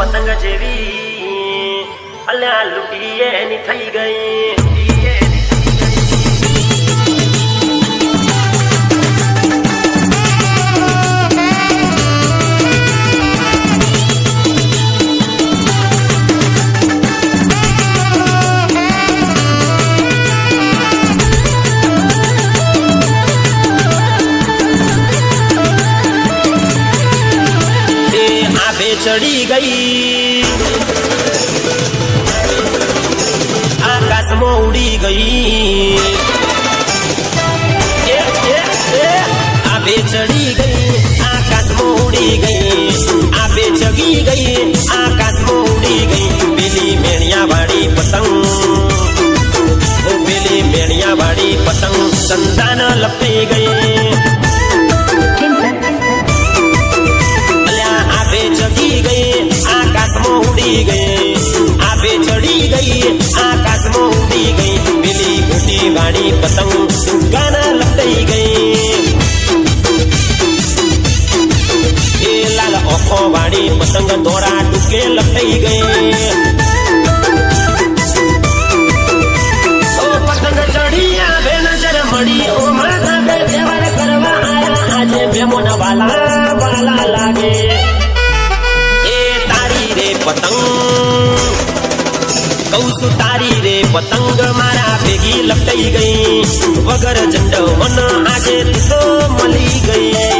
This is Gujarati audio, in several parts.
પતંગ જેવી. અલ્યા લૂટીએ એની થઈ ગઈ. આભે ચડી ગઈ. આકાશમાં ઉડી ગઈ. આભે ચડી ગઈ. આકાશમાં ઉડી ગઈ. આભે ચગી ગઈ. उड़ी गई। आपे चढ़ी गई। आकाश में उड़ी गई। मिली घुटी बाड़ी पतंग। गाना लपटाई गई। लाल ओखो वाड़ी पतंग दौरा टुके लपटाई गई। पतंग ओ माता पे देवर करवा आया। आज बेमोन वाला મારા ભેગી લપટાઈ ગઈ. વગર ઝંડો મન આજે તું મળી ગઈ.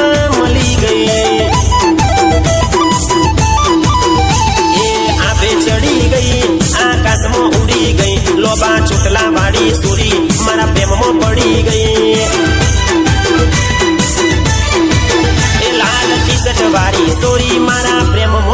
લોબા ચોટલા વાળી સુરી, મારા પ્રેમમાં પડી ગઈ. એ લાલ ટી શર્ટ વાળી સોરી, મારા પ્રેમમાં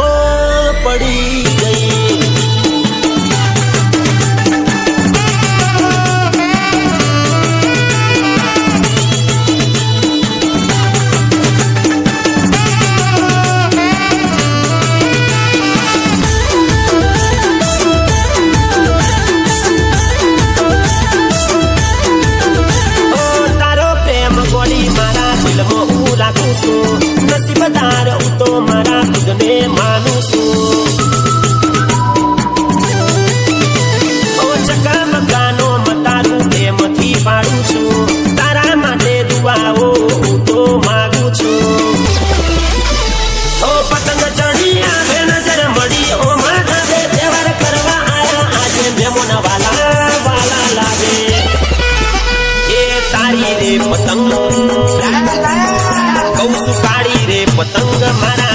काळी रे पतंग मारा.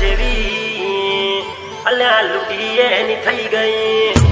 જેવી. અલ્યા લૂંટીએ એની થઈ ગઈ.